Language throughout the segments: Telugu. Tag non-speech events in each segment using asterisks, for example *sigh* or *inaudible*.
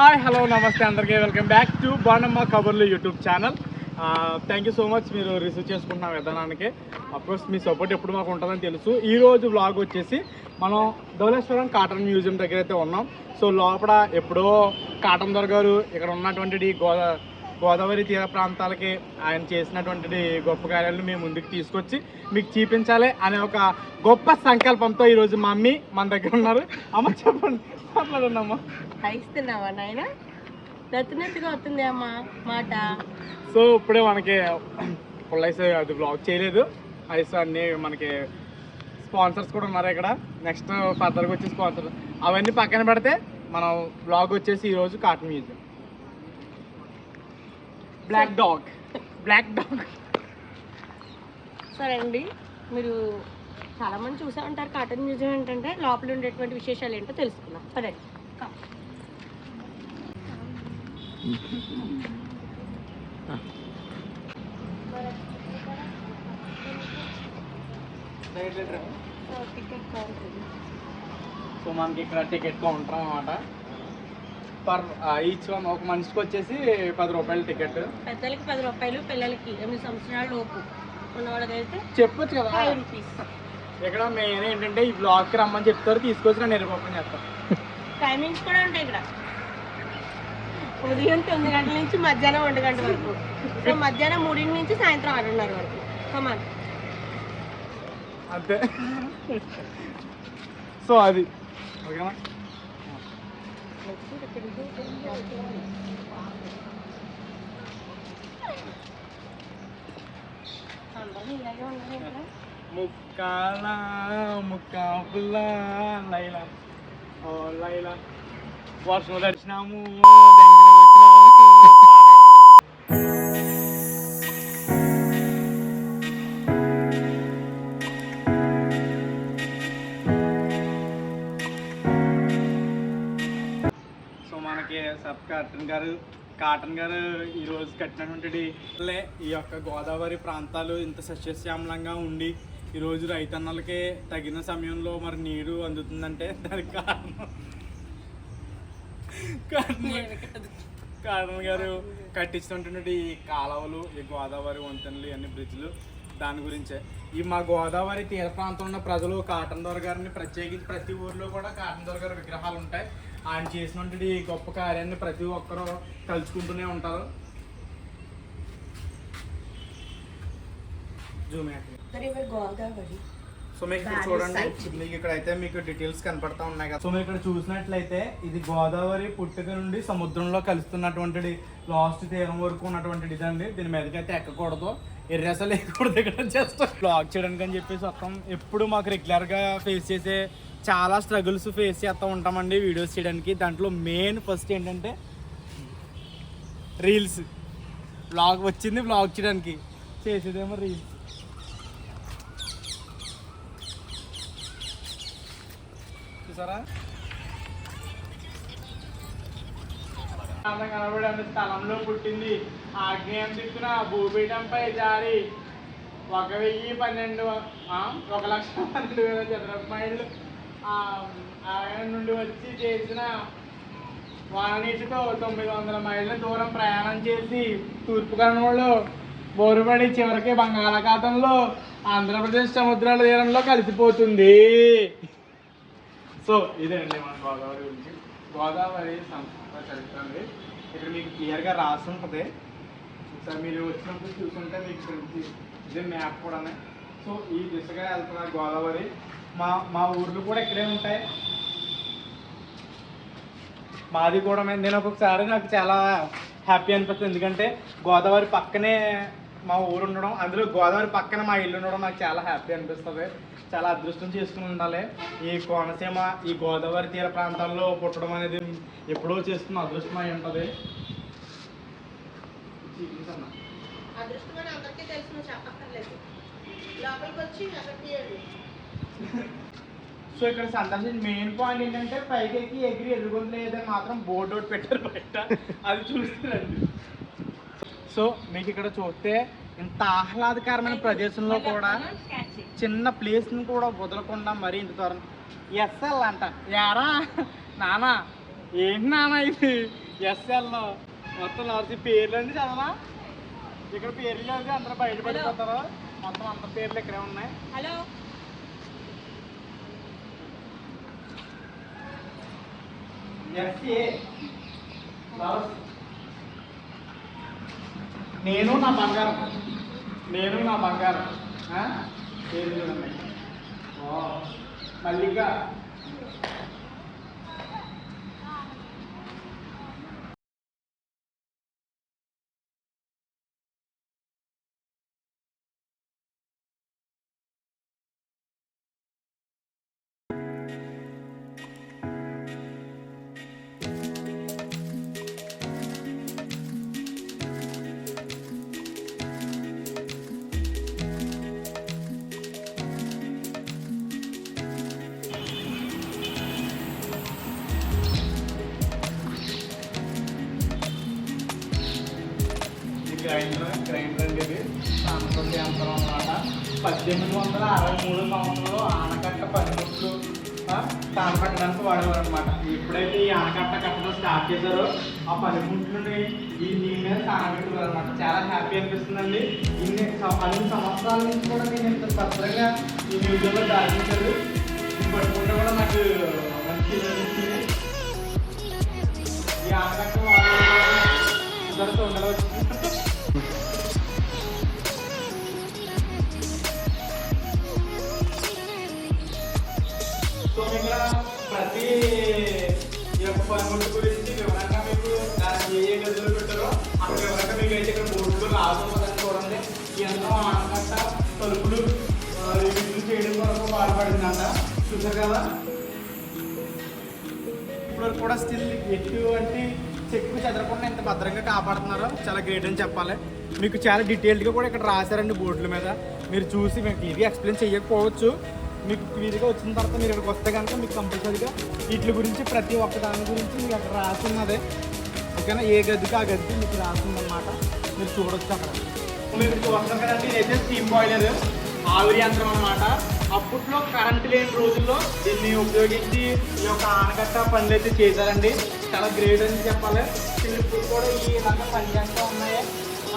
హాయ్ హలో నమస్తే అందరికీ. Welcome back to Banamma Kaburlu YouTube channel thank you so much మీరు రిసీవ్ చేసుకుంటున్న విధానానికి. అఫ్కోర్స్ మీ సపోర్ట్ ఎప్పుడు మాకు ఉంటుందని తెలుసు. ఈరోజు రోజు వ్లాగ్ వచ్చేసి మనం ధవలేశ్వరం కాటన్ మ్యూజియం దగ్గర అయితే ఉన్నాం. సో లోపల ఎప్పుడో కాటన్ దొర గారు ఇక్కడ ఉన్నటువంటి గోదా గోదావరి తీర ప్రాంతాలకి ఆయన చేసినటువంటి గొప్ప కార్యాలను మేము ముందుకు తీసుకొచ్చి మీకు చూపించాలి అనే ఒక గొప్ప సంకల్పంతో ఈరోజు మా మమ్మీ మన దగ్గర ఉన్నారు. అమ్మ చెప్పండి. మాట్లాడండి అమ్మ ఇస్తున్నావా నాయన? నచ్చినట్టుగా వస్తుంది అమ్మ మాట. సో ఇప్పుడే మనకి పుల్లైస్ అది బ్లాగ్ చేయలేదు. ఐస్ అన్నీ మనకి స్పాన్సర్స్ కూడా ఉన్నారు ఇక్కడ. నెక్స్ట్ ఫర్దర్గా వచ్చే స్పాన్సర్. అవన్నీ పక్కన పెడితే మనం బ్లాగ్ వచ్చేసి ఈరోజు Cotton museum black dog black dog సరే అండి మీరు చాలా మంది చూసే ఉంటారు కాటన్ మ్యూజియం ఏంటంటే లోపల ఉండేటువంటి విశేషాలు ఏంటో తెలుసుకుందాం. సరే టికెట్ కౌంటర్ సో మనకి ఇక్కడ టికెట్ కౌంటర్ అనమాట పర్ ఈచ్ వన్ ఒక మనిషికి వచ్చేసి పది రూపాయల టికెట్ పెద్దలకి పది రూపాయలు పిల్లలకి ఎనిమిది సంవత్సరాల లోపు ఉన్న వాళ్ళకైతే చెప్పొచ్చు కదా. ఫైవ్ రూపీస్ ఇక్కడ మెయిన్ ఏంటంటే ఈ బ్లాగ్కి రమ్మని చెప్తారు తీసుకొచ్చి నేను నిరూపణ చేస్తాను టైమింగ్స్ కూడా ఉంటాయి ఇక్కడ. ఉదయం తొమ్మిది గంటల నుంచి మధ్యాహ్నం ఒంటి గంట వరకు. సో మధ్యాహ్నం మూడింటి నుంచి సాయంత్రం ఆరున్నర వరకు. కమాన్ అంతే. సో అది. ఓకేనా? Muka mukabla, Laila. Oh Laila. Wah sudah that's namu. Cotton గారు కాటన్ గారు ఈ రోజు కట్టినటువంటి ఈ యొక్క గోదావరి ప్రాంతాలు ఇంత సస్యశ్యామలంగా ఉండి ఈ రోజు రైతన్నలకి తగిన సమయంలో మరి నీరు అందుతుందంటే దానికి కారణం. కారణం కారణం గారు కట్టించినటువంటి ఈ కాలువలు ఈ గోదావరి వంతెనలు ఇవన్నీ బ్రిడ్జ్లు. దాని గురించే. ఈ మా గోదావరి తీర ప్రాంతంలో ఉన్న ప్రజలు కాటన్ దొర గారిని ప్రత్యేకించి ప్రతి ఊర్లో కూడా కాటన్ దొర గారి విగ్రహాలు ఉంటాయి. ఆయన చేసినటువంటి ఈ గొప్ప కార్యాన్ని ప్రతి ఒక్కరూ తలుచుకుంటూనే ఉంటారు. సో మీకు ఇక్కడ చూడండి. మీకు ఇక్కడ అయితే మీకు డీటెయిల్స్ కనపడతా ఉన్నాయి కదా. సో మీరు ఇక్కడ చూసినట్లయితే ఇది గోదావరి పుట్టుక నుండి సముద్రంలో కలుస్తున్నటువంటి లాస్ట్ తీరం వరకు ఉన్నటువంటి ఇదండి దీని మీదకి అయితే ఎక్కకూడదు. ఎర్రస లేకూడదు ఇక్కడ జస్ట్. బ్లాగ్ చేయడానికి అని చెప్పేసి వస్తాం ఎప్పుడు మాకు రెగ్యులర్గా ఫేస్ చేసే చాలా స్ట్రగుల్స్ ఫేస్ చేస్తూ ఉంటామండి వీడియోస్ చేయడానికి. దాంట్లో మెయిన్ ఫస్ట్ ఏంటంటే రీల్స్ బ్లాగ్ వచ్చింది బ్లాగ్ చేయడానికి. చేసేదేమో రీల్స్ చూసారా? అందం కనబడే స్థలంలో పుట్టింది. ఆగ్నేయం దిక్కున భూపీఠంపై జారి. ఒక వెయ్యి పన్నెండు ఒక లక్ష పన్నెండు వేల చదరపు మైళ్ళు. ఆయన నుండి వచ్చి చేసిన వారణీసితో తొమ్మిది వందల మైళ్ళ దూరం ప్రయాణం చేసి తూర్పు కనుమలో బోరుబడి చివరికి బంగాళాఖాతంలో ఆంధ్రప్రదేశ్ సముద్రాల తీరంలో కలిసిపోతుంది. సో ఇదండి మన గోదావరి గురించి. గోదావరి సంస్కృత చరిత్ర అండి. ఇక్కడ మీకు క్లియర్గా రాసి ఉంటుంది ఒకసారి మీరు వచ్చినప్పుడు చూసుంటే మీకు తెలిసి. ఇది మ్యాప్ కూడా సో ఈ దిశగా వెళ్తున్నారు గోదావరి మా మా ఊర్లు కూడా ఇక్కడే ఉంటాయి. మాది కూడా నేను ఒక్కొక్కసారి నాకు చాలా హ్యాపీ అనిపిస్తుంది. ఎందుకంటే గోదావరి పక్కనే మా ఊరు ఉండడం అందులో గోదావరి పక్కన మా ఇల్లు ఉండడం నాకు చాలా హ్యాపీ అనిపిస్తుంది. చాలా అదృష్టం చేసుకుని ఉండాలి. ఈ కోనసీమ ఈ గోదావరి తీర ప్రాంతాల్లో పుట్టడం అనేది ఎప్పుడో చేసుకున్న అదృష్టం అయి ఉంటుంది సో ఇక్కడ సందర్శించిన మెయిన్ పాయింట్ ఏంటంటే పైకి ఎక్కి ఎగిరి ఎదుర్కొంది లేదని మాత్రం బోర్డు ఒకటి పెట్టారు బయట. అది చూస్తారండి. సో మీకు ఇక్కడ చూస్తే ఇంత ఆహ్లాదకరమైన ప్రదేశంలో కూడా చిన్న ప్లేస్ని కూడా వదలకుండా మరీ ఇంత దూరం. ఎస్ఎల్ అంట. యారా? నానా? ఏంటి నానా ఇది? ఎస్ఎల్ మొత్తం నర్సి పేర్లు అండి చదవా ఇక్కడ పేర్లు చదివి అందరూ బయట పడిపోతారు. మొత్తం అంత పేర్లు ఇక్కడే ఉన్నాయి. హలో ఎస్ఏ. నేను నా బంగారం. నేను నా బంగారం. ఆ? చూడండి. మల్లిక. పద్దెనిమిది వందల అరవై మూడు సంవత్సరంలో ఆనకట్ట పనిముట్లు తాను కట్టడానికి వాడేవారు అనమాట ఎప్పుడైతే ఈ ఆనకట్ట కట్టడం స్టార్ట్ చేశారో. ఆ పనిముట్లని ఈ దీని మీద తానబెట్టుకోరు అనమాట చాలా హ్యాపీ అనిపిస్తుందండి. ఇన్ని సం- అన్ని సంవత్సరాల నుంచి కూడా నేను ఇంత భద్రంగా ఈ మ్యూజియంలో దాచించారు పట్టుకుంటే కూడా నాకు మంచి అనిపించింది ఈ ఆనకట్ట వాళ్ళు ఇద్దరితో ఉండవచ్చు ఈ గురించి వివరంగా మీకు దాన్ని ఏ ఏ గదిలో పెట్టారో అక్కడ వివరంగా మీకు అయితే ఇక్కడ బోర్డు బోర్డులో రాసుకుంటుందని చూడండి ఎంతో యంత్రం ఆనకట్ట తలుపులు ఆ, ఇవి చేయడం కొరకు వాడబడిందంట చూసారు కదా ఇప్పుడు కూడా స్టిల్ ఎటువంటి చెక్కు చెదరకుండా ఇంత భద్రంగా కాపాడుతున్నారో చాలా గ్రేట్ అని చెప్పాలి. మీకు చాలా డీటెయిల్డ్గా కూడా ఇక్కడ రాశారండి బోర్డుల మీద. మీరు చూసి మీకు ఇది ఎక్స్ప్లెయిన్ చేయకపోవచ్చు. మీకు క్లియర్గా వచ్చిన తర్వాత మీరు ఇక్కడికి వస్తే కనుక మీకు కంపల్సరీగా వీటి గురించి ప్రతి ఒక్క దాని గురించి మీకు అక్కడ రాసి ఓకేనా? ఏ గదికి ఆ గదికి మీకు రాసి మీరు చూడొచ్చు అక్కడ. మీరు చూస్తున్నారు కదండి. ఇదైతే స్టీమ్ బాయిలర్ ఆవిరి యంత్రం అన్నమాట. అప్పట్లో కరెంట్ లేని రోజుల్లో దీన్ని ఉపయోగించి ఈ యొక్క ఆనకట్ట పనులు అయితే చేశారండి. చాలా గ్రేట్ అని చెప్పాలి. ఇప్పుడు కూడా ఈ విధంగా పనిచేస్తూ ఉన్నాయి.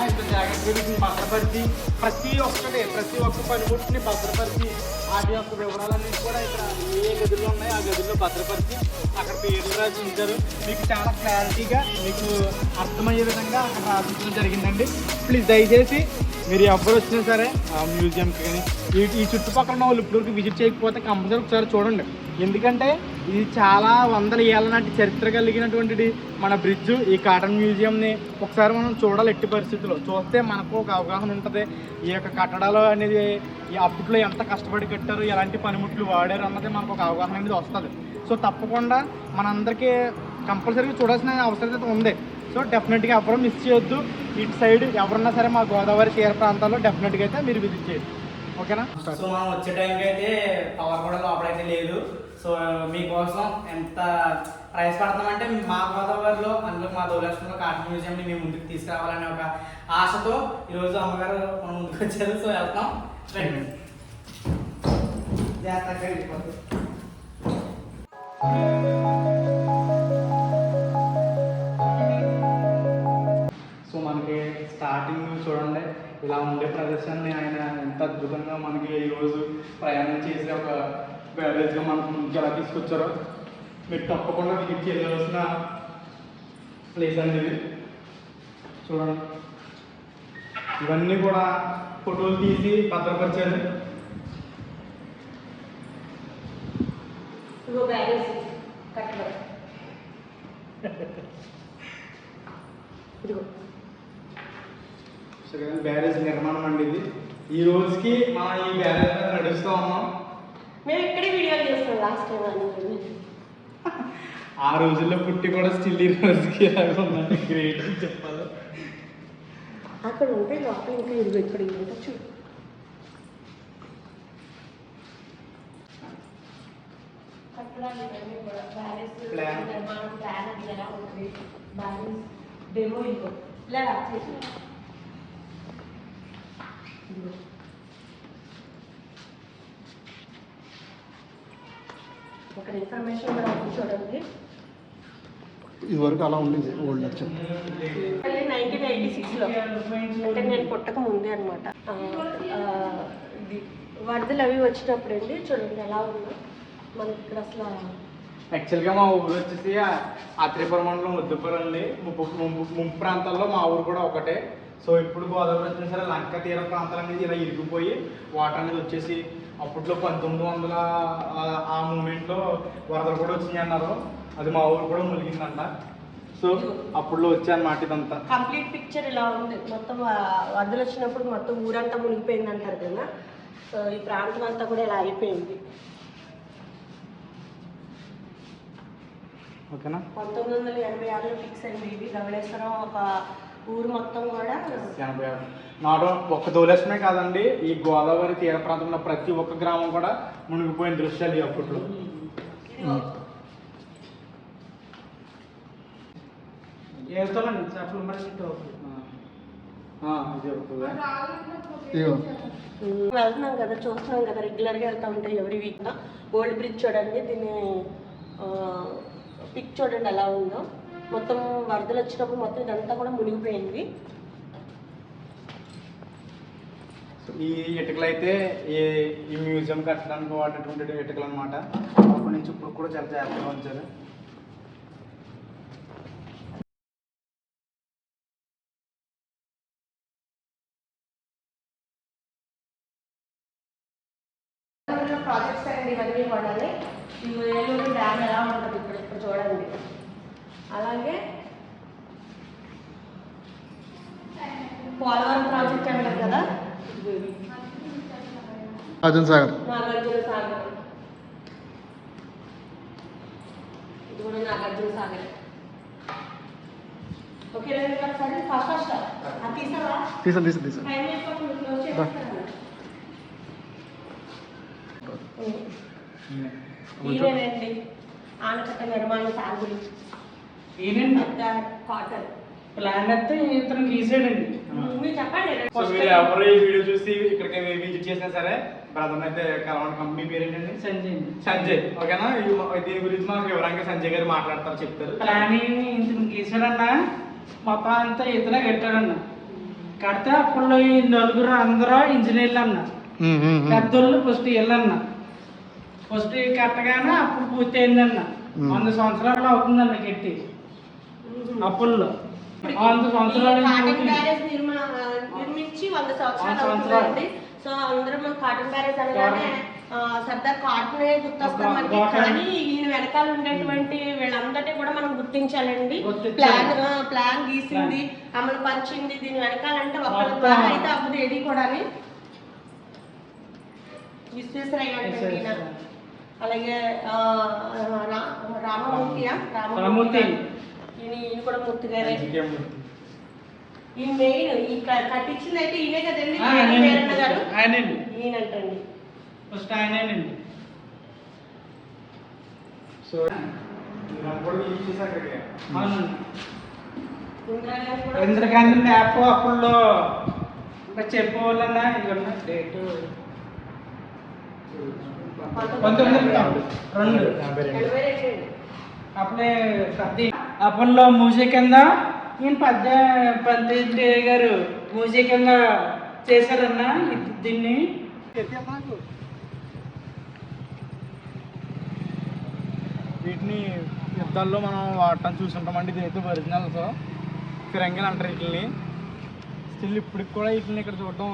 ఆయన జాగ్రత్తగా భద్రపరిచి ప్రతి ఒక్కటి ప్రతి ఒక్క పనిముట్టిని భద్రపరిచి వాటి యొక్క వివరాలన్నీ కూడా ఇక్కడ ఏ గదులు ఉన్నాయి ఆ గదుల్లో భద్రపరిచి అక్కడ పేర్లు రాసి ఉంచారు. మీకు చాలా క్లారిటీగా మీకు అర్థమయ్యే విధంగా అక్కడ రాసించడం జరిగిందండి. ప్లీజ్ దయచేసి మీరు ఎవరు వచ్చినా సరే ఆ మ్యూజియంకి కానీ ఈ ఈ చుట్టుపక్కల ఉన్న వాళ్ళు ఇప్పటివరకు విజిట్ చేయకపోతే కంపల్సరీ ఒకసారి చూడండి. ఎందుకంటే ఇది చాలా వందల ఏళ్ళ నాటి చరిత్ర కలిగినటువంటిది మన బ్రిడ్జ్ ఈ కాటన్ మ్యూజియంని ఒకసారి మనం చూడాలి ఎట్టి పరిస్థితుల్లో. చూస్తే మనకు ఒక అవగాహన ఉంటుంది. ఈ యొక్క కట్టడాలు అనేది ఈ అప్పట్లో ఎంత కష్టపడి కట్టారు ఎలాంటి పనిముట్లు వాడారు అన్నది మనకు ఒక అవగాహన అనేది వస్తుంది. సో తప్పకుండా మనందరికీ కంపల్సరీగా చూడాల్సిన అవసరం అయితే ఉంది. సో డెఫినెట్గా ఎవరు మిస్ చేయొద్దు. ఇటు సైడ్ ఎవరన్నా సరే మా గోదావరి తీర ప్రాంతాల్లో డెఫినెట్గా అయితే మీరు విజిట్ చేయొచ్చు. ఓకేనా? సో మనం వచ్చే టైంకి అయితే పవర్ కూడా లోపలైతే లేదు సో మీకోసం ఎంత ప్రైస్ పడుతున్నామంటే మా గోదావరిలో అందులో మా దౌలక్ష్మిలో కాటన్ మ్యూజియంని మేము ముందుకు తీసుకురావాలనే ఒక ఆశతో ఈరోజు అమ్మగారు మన ముందుకు వచ్చారు. సో వెళ్తాం. జాగ్రత్తగా వెళ్ళిపోతుంది సో మనకి స్టార్టింగ్ చూడండి ఇలా ఉండే ప్రదేశాన్ని ఆయన ఎంత అద్భుతంగా మనకి ఈరోజు ప్రయాణం చేసి ఒక బ్యారేజ్గా మనకు ముందుకు ఎలా తీసుకొచ్చారో మీరు తప్పకుండా విజిట్ చేయవలసిన ప్లేస్ అండి ఇది. చూడండి. ఇవన్నీ కూడా ఫోటోలు తీసి భద్రపరిచారు. ఇగో బ్యారేజ్ ఇదిగో. బ్యారేజ్ నిర్మాణం అండి ఇది. ఈ రోజుకి మనం ఈ బ్యారేజ్ మీద నడుస్తూ ఉన్నాం. మేము ఇక్కడే వీడియోలు చేస్తాం లాస్ట్ టైం అని *laughs* ఆ రోజుల్లో పుట్టి కూడా స్టిల్ ఈ రోజుకి గ్రేట్ అని చెప్పాలి. అక్కడ ఉంటే లోపల ఇంకా ఇదిగో ఇక్కడ ఇదంతా చూడు. నిర్మాణం ప్లాన్ అది ఎలా ఉంటుంది? బ్యారేజ్ డెమో ఇదిగో ఇలా చేసి. ఇదిగో. ఒక ఇన్ఫర్మేషన్ కూడా చూడండి. ఇదివరకు అలా ఉండేది ఓల్డ్ లెక్చర్. నైన్టీన్ ఎయిటీ సిక్స్లో అంటే నేను పుట్టక ముందే అనమాట ఇది వరదలు అవి వచ్చినప్పుడు అండి చూడండి ఎలా ఉందో. మనకి ఇక్కడ అసలు యాక్చువల్గా మా ఊరు వచ్చేసి ఆత్రేయపురం మండలం ముద్దుపురం అండి. ముప్పు ముంపు ముంపు ప్రాంతాల్లో మా ఊరు కూడా ఒకటే. సో ఇప్పుడు గోదావరి వచ్చిన సరే లంక తీర ప్రాంతాలు అనేది ఇలా ఇరిగిపోయి వాటర్ అనేది వచ్చేసి అప్పట్లో పంతొమ్మిది వందల ఆ- మూమెంట్లో వరదలు కూడా వచ్చినాయి అన్నారు. అది మా ఊరు కూడా మునిగిందంట. సో అప్పుడులో వచ్చాయన్నమాట ఇదంతా. కంప్లీట్ పిక్చర్ ఇలా ఉంది. మొత్తం వరదలు వచ్చినప్పుడు మొత్తం ఊరంతా మునిగిపోయింది అంటారు కదా. సో ఈ ప్రాంతం అంతా కూడా ఇలా అయిపోయింది. ఓకేనా? పంతొమ్మిది వందల ఎనభై ఆరులో ఫిక్స్ అయింది ఇది ధవళేశ్వరం ఒక ఊరు మొత్తం కూడా ఎనభై ఆరు. నాట్ ఒక్క దోలేశమే కాదండి ఈ గోదావరి తీర ప్రాంతంలో ప్రతి ఒక్క గ్రామం కూడా మునిగిపోయిన దృశ్యాలు ఈ అప్పట్లో. వెళ్తామండి చేపలు మరి వెళ్తున్నాం కదా చూస్తున్నాం కదా రెగ్యులర్గా వెళ్తూ ఉంటాయి ఎవరి వీక్ ఓల్డ్ బ్రిడ్జ్ చూడండి దీన్ని పిక్ చూడండి ఎలా ఉందో. మొత్తం వరదలు వచ్చినప్పుడు మొత్తం ఇదంతా కూడా మునిగిపోయింది. సో ఈ ఇటుకలు అయితే ఈ ఈ మ్యూజియం కట్టడానికి వాడేటువంటి ఇటుకలు అనమాట అప్పటి నుంచి ఇప్పుడు కూడా చాలా జాగ్రత్తగా ఉంచారు ప్రాజెక్ట్స్ అండి ఇవన్నీ కూడా ఈ ఏలూరు డ్యామ్ ఎలా ఉంటుంది ఇక్కడ ఇప్పుడు చూడండి. అలాగే పోలవరం ప్రాజెక్ట్ అంటారు కదా? రాజన్ సాగర్. నాగార్జున సాగర్. ఇది కూడా నాగార్జున సాగర్. ఓకే ఒకసారి ఫస్ట్ ఫస్ట్. అది తీసావా? తీసాను తీసాను తీసాను. టైం అయిపోతుంది క్లోజ్ చేస్తాను ఈయనండి ఆనకట్ట నిర్మాణ సాగులు ఈయనండి? కాటన్. ప్లాన్ అయితే ఇతను గీసాడండి. మీరు చెప్పండి సో మీరు ఎవరు ఈ వీడియో చూసి ఇక్కడికి విజిట్ చేసినా సరే బ్రదర్ అయితే కంపెనీ పేరు ఏంటండి సంజయ్ సంజయ్. ఓకేనా? దీని గురించి వివరంగా సంజయ్ గారు మాట్లాడతారు చెప్తారు. ప్లానింగ్ ఇతను గీసాడన్న మొత్తం అంతా ఇతనే కట్టాడన్న. కడితే అప్పుడు ఈ నలుగురు అందరూ ఇంజనీర్లు అన్న పెద్దోళ్ళు ఫస్ట్ వెళ్ళన్న ఫస్ట్ కట్టగానే అప్పుడు పూర్తి అయిందన్న. వంద సంవత్సరాలు అవుతుందన్న కట్టి అప్పుల్లో. వంద సంవత్సరాలు నిర్మించి వంద సంవత్సరాలు. అవుతుందండి. సో అందరూ మనం కాటన్ బ్యారేజ్ అనగానే సర్దార్ కాటన్ గుర్తొస్తాం మనకి? కాటన్. కానీ ఈయన వెనకాల ఉండేటువంటి వీళ్ళందరినీ కూడా మనం గుర్తించాలండి. గుర్తించాలి. ప్లాన్ ప్లాన్ గీసింది అమలు పంచింది. దీని వెనకాలంటే ఒకళ్ళ మొత్తం. ద్వారా అయితే అవ్వదు ఏది కూడా విశ్వేశ్వరయ్య. అలాగే ఆ, రా- రామమూర్తియా రామమూర్తి. ఈయన ఈయన కూడా మూర్తి గారే. ఈ మెయిన్ ఈ క- కట్టించింది అయితే ఈయనే కదండి. వీరన్న గారు ఈయనంటండి. ఫస్ట్ ఆయనేనండి. సో ఇంద్రగాంధీ మ్యాప్ అప్పుల్లో ఇంకా చెప్పేవాళ్ళన్నా ఇదిగోన్నా డేటు. పంతొమ్మిది రెండు. అప్పుడే అప్పుల్లో మ్యూజిక్ కింద నేను పెద్ద పంతేంద్రి గారు మూజీ కింద చేశారన్నా దీన్ని. వీటిని యుద్ధాల్లో మనం వాడటం చూసుంటామండి. ఇది అయితే ఒరిజినల్స్ ఫిరంగిలు అంటారు వీటిని స్టిల్ ఇప్పటికి కూడా వీటిని ఇక్కడ చూడటం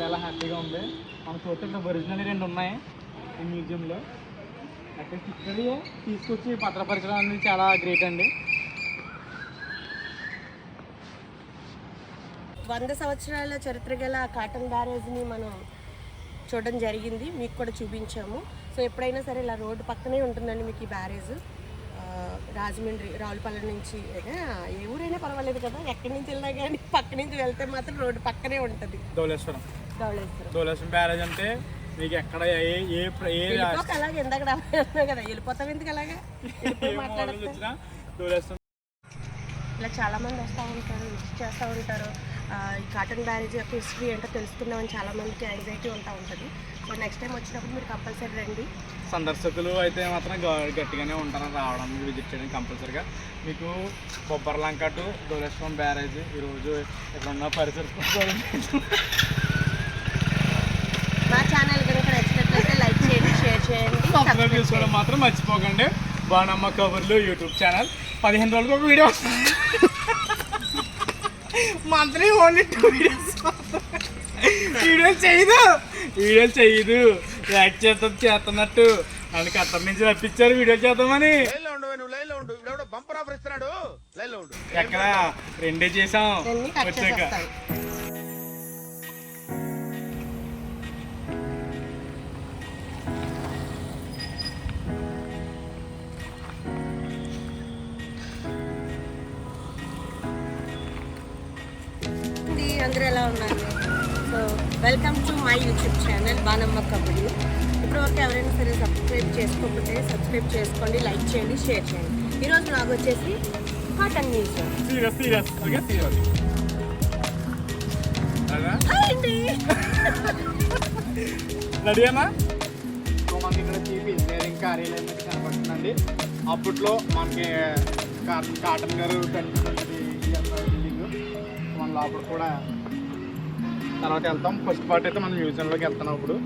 చాలా హ్యాపీగా ఉంది. మనం చూస్తే ఇక్కడ ఒరిజినల్ రెండు ఉన్నాయి. ఈ మ్యూజియంలో. అట్లీస్ట్ ఇక్కడే తీసుకొచ్చి భద్రపరచడం అనేది చాలా గ్రేట్ అండి. వంద సంవత్సరాల చరిత్ర గల కాటన్ బ్యారేజ్ని మనం చూడడం జరిగింది. మీకు కూడా చూపించాము. సో ఎప్పుడైనా సరే ఇలా రోడ్డు పక్కనే ఉంటుందండి మీకు ఈ బ్యారేజ్. ఆ, రాజమండ్రి రావులపల్లి నుంచి ఏ, ఏ ఊరైనా పర్వాలేదు కదా. ఎక్కడి నుంచి వెళ్ళినా కానీ పక్క నుంచి వెళ్తే మాత్రం రోడ్డు పక్కనే ఉంటుంది. ధవళేశ్వరం ధవళేశ్వరం ధవళేశ్వరం బ్యారేజ్ అంటే మీకు ఎక్కడ ఏ ఏ ఏ వెళ్ళిపోక అలాగే ఇందాక కదా వెళ్ళిపోతాం ఎందుకు అలాగా? ఇలా చాలామంది వస్తూ ఉంటారు విజిట్ చేస్తూ ఉంటారు. ఈ కాటన్ బ్యారేజ్ యొక్క హిస్టరీ ఏంటో తెలుసుకుందామని చాలామందికి యాంగ్జైటీ ఉంటా ఉంటుంది. సో నెక్స్ట్ టైం వచ్చినప్పుడు మీరు కంపల్సరీ రండి. సందర్శకులు అయితే మాత్రం గట్టిగానే ఉంటారు రావడానికి విజిట్ చేయడానికి కంపల్సరీగా మీకు బొబ్బర్లంక టు దోలేశ్వరం బ్యారేజ్ ఈరోజు ఇక్కడ ఉన్న పరిసర మా ఛానల్ కనుక నచ్చినట్లయితే లైక్ చేయండి షేర్ చేయండి సబ్స్క్రైబ్ చేసుకోవడం. మాత్రం మర్చిపోకండి. బాణమ్మ కబుర్లు యూట్యూబ్ ఛానల్. పదిహేను రోజులకు ఒక వీడియో వస్తుంది. మంత్లీ ఓన్లీ టూ వీడియోస్ వీడియోలు చేయదు. వీడియోలు చేయదు. యాక్ట్ చేస్తుంది చేస్తున్నట్టు. అని ఖత్తర్ నుంచి రప్పించారు వీడియో చేద్దామని. ఎక్కడ? రెండే చేసాం. వచ్చాక ఎలా ఉన్నారు? So welcome to my YouTube channel బానమ్మ kabaddi ఇప్పటివరకు ఎవరైనా సరే సబ్స్క్రైబ్ చేసుకోకపోతే సబ్స్క్రైబ్ చేసుకోండి లైక్ చేయండి షేర్ చేయండి. ఈరోజు నాకు వచ్చేసి హాయ్ అండి రెడీ అన్నా సో మనకి ఇక్కడ చీఫ్ ఇంజనీరింగ్ కార్యాలయం అయితే కనపడుతుందండి అప్పట్లో మనకి కాటన్ గారు కనిపిస్తుంది బిల్డింగ్. మన లోపల కూడా తర్వాత వెళ్తాం. ఫస్ట్ పార్ట్ అయితే మనం మ్యూజియంలోకి వెళ్తున్నాం ఇప్పుడు.